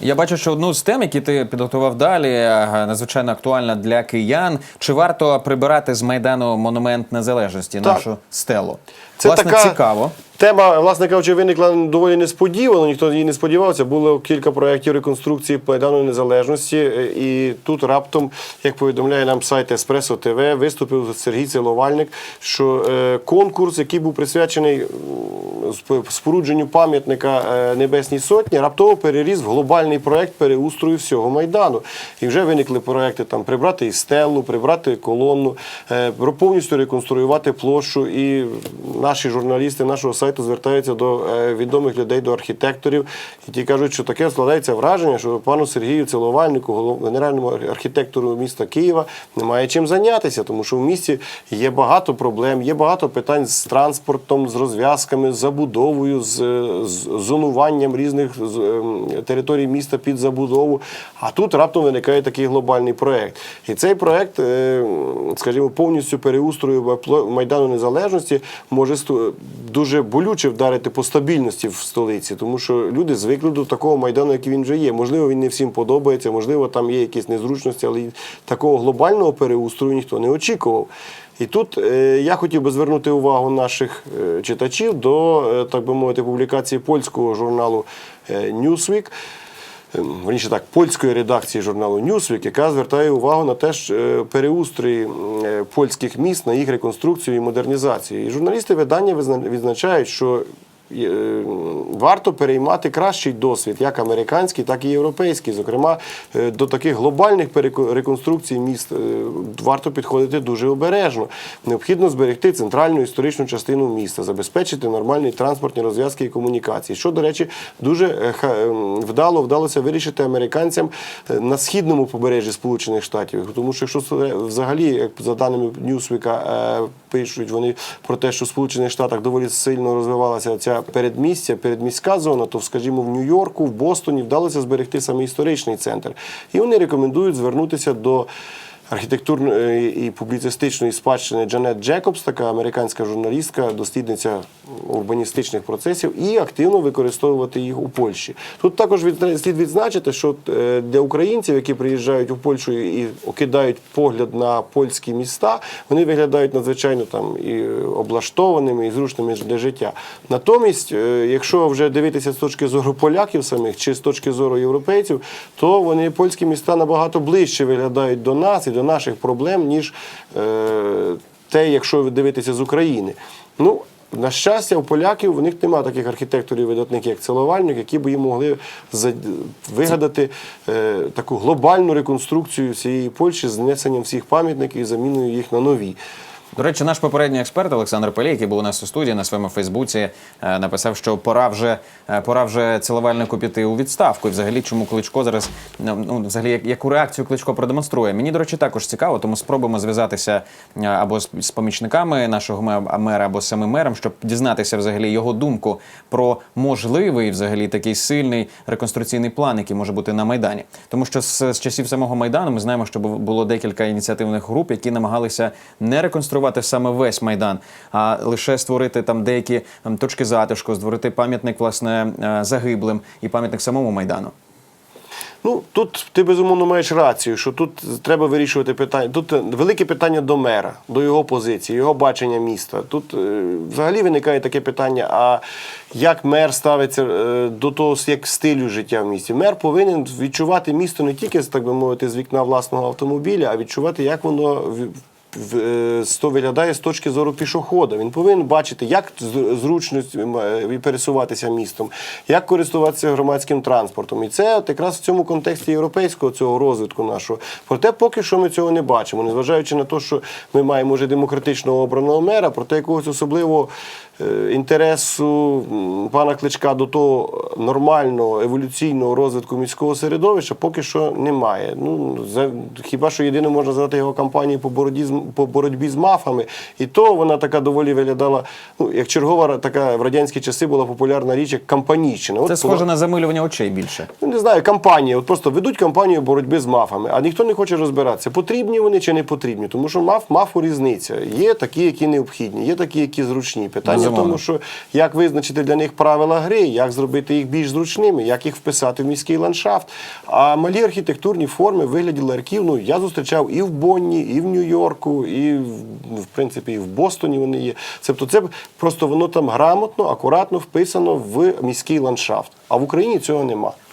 Я бачу, що одну з тем, які ти підготував далі, е, надзвичайно актуальна для киян. Чи варто прибирати з майдану монумент незалежності Так. нашу стелу? Це Власне, така цікаво. Тема, власне кажучи, виникла доволі несподівано, ніхто її не сподівався. Було кілька проєктів реконструкції Майдану Незалежності, е, і тут раптом, як повідомляє нам сайт Еспресо ТВ, виступив Сергій Целовальник, що е, конкурс, який був присвячений спорудженню пам'ятника е, Небесній Сотні, раптово переріс в глобальний проєкт переустрою всього Майдану. І вже виникли проєкти там прибрати і стелу, прибрати колонну, повністю реконструювати площу. І наші журналісти нашого сайту звертаються до е, відомих людей, до архітекторів, і ті кажуть, що таке складається враження, що пану Сергію Ціловальнику, голов- генеральному архітектору міста Києва, немає чим зайнятися, тому що в місті є багато проблем, є багато питань з транспортом, з розв'язками, з забудовою, з, з зонуванням різних ем, територій міста під забудову. А тут раптом виникає такий глобальний проект. І цей проект, е, скажімо, повністю переустрою Майдану Незалежності може дуже болюче вдарити по стабільності в столиці, тому що люди звикли до такого майдану, який він вже є. Можливо, він не всім подобається, можливо, там є якісь незручності, але такого глобального переустрою ніхто не очікував. І тут е, я хотів би звернути увагу наших е, читачів до, е, так би мовити, публікації польського журналу Newsweek. Ем, Верніше так, польської редакції журналу Newsweek, яка звертає увагу на те, що е, переустрої е, польських міст на їх реконструкцію і модернізацію. І журналісти видання відзначають, що варто переймати кращий досвід, як американський, так і європейський. Зокрема, е, до таких глобальних реконструкцій міст е, варто підходити дуже обережно. Необхідно зберегти центральну історичну частину міста, забезпечити нормальні транспортні розв'язки і комунікації. Що, до речі, дуже е, вдало вдалося вирішити американцям е, на східному побережжі Сполучених Штатів. Тому що якщо взагалі, як за даними Ньюсвіка, е, пишуть вони про те, що в Сполучених Штатах доволі сильно розвивалася ця передмістя, передміська зона, то, скажімо, в Нью-Йорку, в Бостоні вдалося зберегти саме історичний центр. І вони рекомендують звернутися до архітектурної і публіцистичної спадщини Джанет Джекобс, така американська журналістка, дослідниця урбаністичних процесів, і активно використовувати їх у Польщі. Тут також від- слід відзначити, що е, для українців, які приїжджають у Польщу і кидають погляд на польські міста, вони виглядають надзвичайно там і облаштованими, і зручними для життя. Натомість, е, якщо вже дивитися з точки зору поляків самих чи з точки зору європейців, то вони польські міста набагато ближче виглядають до нас і до наших проблем, ніж е, те, якщо дивитися з України. Ну, на щастя, у поляків в них немає таких архітекторів видатних, як Целовальник, які б їм могли вигадати е, таку глобальну реконструкцію всієї Польщі з знесенням всіх пам'ятників і заміною їх на нові. До речі, наш попередній експерт Олександр Пелій, який був у нас у студії на своєму Фейсбуці, е, написав, що пора вже е, пора вже цілувальнику піти у відставку. І взагалі, чому Кличко зараз ну, ну, взагалі яку реакцію Кличко продемонструє. Мені, до речі, також цікаво, тому спробуємо зв'язатися е, або з, помічниками нашого мера, або з самим мером, щоб дізнатися взагалі його думку про можливий взагалі такий сильний реконструкційний план, який може бути на майдані. Тому що з, з часів самого майдану ми знаємо, що бу- було декілька ініціативних груп, які намагалися не реконструювати саме весь майдан, а лише створити там деякі ем, точки затишку, створити пам'ятник власне е, загиблим і пам'ятник самому майдану. Ну тут ти безумовно маєш рацію, що тут треба вирішувати питання. Тут е, велике питання до мера, до його позиції, його бачення міста. Тут е, взагалі виникає таке питання: а як мер ставиться до того, як стилю життя в місті? Мер повинен відчувати місто не тільки так би мовити з вікна власного автомобіля, а відчувати, як воно виглядає з точки зору пішохода. Він повинен бачити, як зручно е, пересуватися містом, як користуватися громадським транспортом. І це от якраз в цьому контексті європейського цього розвитку нашого. Проте поки що ми цього не бачимо, незважаючи на те, що ми маємо вже демократично обраного мера, проте якогось особливого е, інтересу пана Кличка до того нормального еволюційного розвитку міського середовища поки що немає. Ну за хіба що єдине можна задати його кампанії по боротьбі з по боротьбі з мафами. І то вона така доволі виглядала, ну, як чергова така в радянські часи була популярна річ, як кампанійщина. От Це схоже на замилювання очей більше. Ну, не знаю, кампанії. От просто ведуть кампанію боротьби з мафами, а ніхто не хоче розбиратися, потрібні вони чи не потрібні. Тому що маф, мафу різниця. Є такі, які необхідні, є такі, які зручні. Питання в тому, що як визначити для них правила гри, як зробити їх більш зручними, як їх вписати в міський ландшафт. А малі архітектурні форми вигляді ларків. ну я зустрічав і в Бонні, і в Нью-Йорку, і в, принципі і в Бостоні вони є. Тобто це просто воно там грамотно, акуратно вписано в міський ландшафт. А в Україні цього нема.